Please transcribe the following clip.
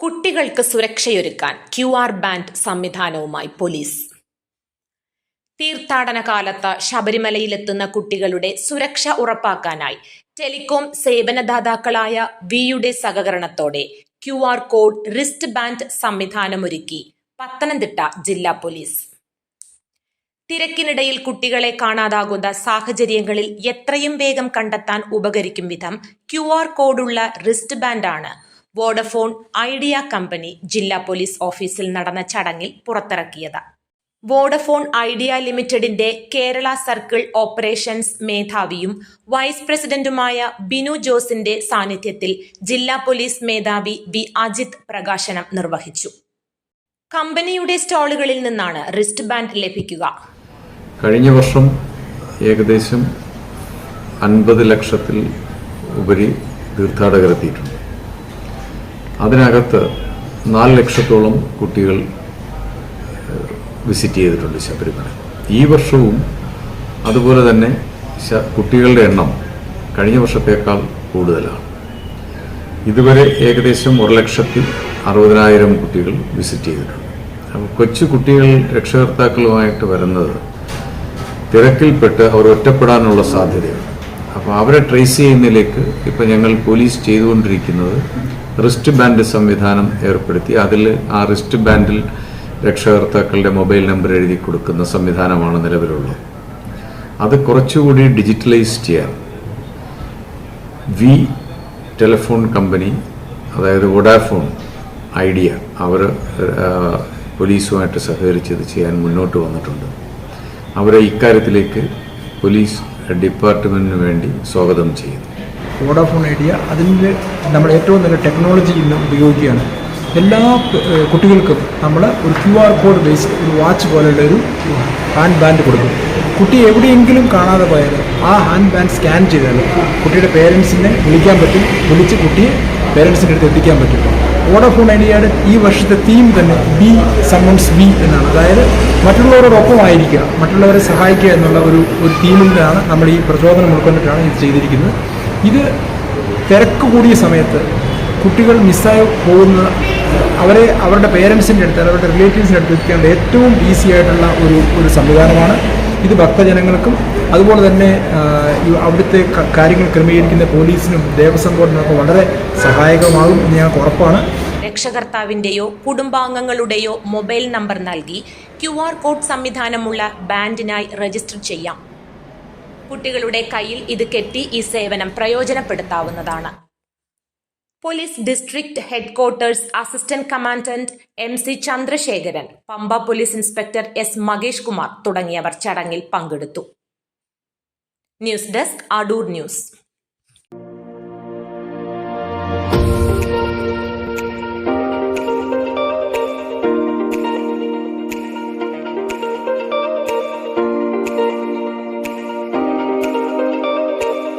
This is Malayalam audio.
കുട്ടികൾക്ക് സുരക്ഷയൊരുക്കാൻ ക്യു ആർ ബാൻഡ് സംവിധാനവുമായി പോലീസ്. തീർത്ഥാടന കാലത്ത് ശബരിമലയിലെത്തുന്ന കുട്ടികളുടെ സുരക്ഷ ഉറപ്പാക്കാനായി ടെലികോം സേവനദാതാക്കളായ വിയുടെ സഹകരണത്തോടെ Q R code wrist band സംവിധാനമൊരുക്കി Pathanamthitta ജില്ലാ പോലീസ്. തിരക്കിനിടയിൽ കുട്ടികളെ കാണാതാകുന്ന സാഹചര്യങ്ങളിൽ എത്രയും വേഗം കണ്ടെത്താൻ ഉപകരിക്കും വിധം ക്യു ആർ കോഡുള്ള റിസ്റ്റ് ബാൻഡാണ് വോഡഫോൺ ഐഡിയ കമ്പനി ജില്ലാ പോലീസ് ഓഫീസിൽ നടന്ന ചടങ്ങിൽ പുറത്തിറക്കിയത്. വോഡഫോൺ ഐഡിയ ലിമിറ്റഡിന്റെ കേരള സർക്കിൾ ഓപ്പറേഷൻസ് മേധാവിയും വൈസ് പ്രസിഡന്റുമായ ബിനു ജോസിന്റെ സാന്നിധ്യത്തിൽ ജില്ലാ പോലീസ് മേധാവി വി. അജിത് പ്രകാശനം നിർവഹിച്ചു. കമ്പനിയുടെ സ്റ്റാളുകളിൽ നിന്നാണ് റിസ്റ്റ് ബാൻഡ് ലഭിക്കുക. കഴിഞ്ഞ വർഷം ഏകദേശം അൻപത് ലക്ഷത്തിൽ ഉപരി തീർത്ഥാടകരെത്തിയിട്ടുണ്ട് അതിനകത്ത് നാല് ലക്ഷത്തോളം കുട്ടികൾ വിസിറ്റ് ചെയ്തിട്ടുണ്ട് ശബരിമല. ഈ വർഷവും അതുപോലെ തന്നെ കുട്ടികളുടെ എണ്ണം കഴിഞ്ഞ വർഷത്തേക്കാൾ കൂടുതലാണ്. ഇതുവരെ ഏകദേശം ഒരു ലക്ഷത്തി അറുപതിനായിരം കുട്ടികൾ വിസിറ്റ് ചെയ്തിട്ടുണ്ട്. അപ്പോൾ കൊച്ചു കുട്ടികൾ രക്ഷകർത്താക്കളുമായിട്ട് വരുന്നത് തിരക്കിൽപ്പെട്ട് അവർ ഒറ്റപ്പെടാനുള്ള സാധ്യതയുണ്ട്. അപ്പോൾ അവരെ ട്രേസ് ചെയ്യുന്നതിലേക്ക് ഇപ്പം ഞങ്ങൾ പോലീസ് ചെയ്തുകൊണ്ടിരിക്കുന്നത് റിസ്റ്റ് ബാൻഡ് സംവിധാനം ഏർപ്പെടുത്തി. അതിൽ ആ റിസ്റ്റ് ബാൻഡിൽ രക്ഷകർത്താക്കളുടെ മൊബൈൽ നമ്പർ എഴുതി കൊടുക്കുന്ന സംവിധാനമാണ് നിലവിലുള്ളത്. അത് കുറച്ചുകൂടി ഡിജിറ്റലൈസ് ചെയ്യാൻ വി ടെലിഫോൺ കമ്പനി അതായത് വൊഡാഫോൺ ഐഡിയ അവർ പോലീസുമായിട്ട് സഹകരിച്ചത് ചെയ്യാൻ മുന്നോട്ട് വന്നിട്ടുണ്ട്. അവരെ ഇക്കാര്യത്തിലേക്ക് പോലീസ് ഡിപ്പാർട്ട്മെന്റിന് വേണ്ടി സ്വാഗതം ചെയ്യുന്നു. വോഡാഫോൺ ഐഡിയ അതിന്റെ നമ്മൾ ഏറ്റവും നല്ല ടെക്നോളജി ഇന്ന് ഉപയോഗിക്കുകയാണ്. എല്ലാ കുട്ടികൾക്കും നമ്മൾ ഒരു ക്യു ആർ കോഡ് ബേസ് ഒരു വാച്ച് പോലെയുള്ള ഒരു ഹാൻഡ് ബാൻഡ് കൊടുക്കും. കുട്ടി എവിടെയെങ്കിലും കാണാതെ പോയാൽ ആ ഹാൻഡ് ബാൻഡ് സ്കാൻ ചെയ്താൽ കുട്ടിയുടെ പേരൻസിനെ വിളിക്കാൻ പറ്റും. വിളിച്ച് കുട്ടിയെ പേരൻസിന്റെ അടുത്ത് എത്തിക്കാൻ പറ്റും. വോഡാഫോൺ ഐഡിയയുടെ ഈ വർഷത്തെ തീം തന്നെ ബി സമ്മൺസ് ബി എന്നാണ്. അതായത് മറ്റുള്ളവരോടൊപ്പം ആയിരിക്കുക മറ്റുള്ളവരെ സഹായിക്കുക എന്നുള്ള ഒരു ഒരു തീമിലാണ് നമ്മൾ ഈ പ്രചോദനം ഉൾക്കൊണ്ടിട്ടാണ് ഇത് ചെയ്തിരിക്കുന്നത്. ഇത് തിരക്ക് കൂടിയ സമയത്ത് കുട്ടികൾ മിസ്സായി പോകുന്ന അവരെ അവരുടെ പേരൻസിന്റെ അടുത്ത് അവരുടെ റിലേറ്റീവ്സിന്റെ അടുത്ത് എത്തിക്കേണ്ട ഏറ്റവും ഈസി ആയിട്ടുള്ള ഒരു ഒരു സംവിധാനമാണ് ഇത് ഭക്തജനങ്ങൾക്കും അതുപോലെ തന്നെ അവിടുത്തെ കാര്യങ്ങൾ ക്രമീകരിക്കുന്ന പോലീസിനും ദേവസ്വം ബോർഡിനൊക്കെ വളരെ സഹായകമാകും എന്ന് ഞങ്ങൾക്ക് ഉറപ്പാണ്. രക്ഷകർത്താവിന്റെയോ കുടുംബാംഗങ്ങളുടെയോ മൊബൈൽ നമ്പർ നൽകി ക്യു ആർ കോഡ് സംവിധാനമുള്ള ബാൻഡിനായി രജിസ്റ്റർ ചെയ്യാം. കുട്ടികളുടെ കയ്യിൽ ഇത് കെട്ടി ഈ സേവനം പ്രയോജനപ്പെടുത്താവുന്നതാണ്. Police district headquarters assistant commandant M C Chandrasekharan Pampa police inspector S Makesh Kumar തുടങ്ങിയവർ ചടങ്ങിൽ പങ്കെടുത്തു. News desk Adoor news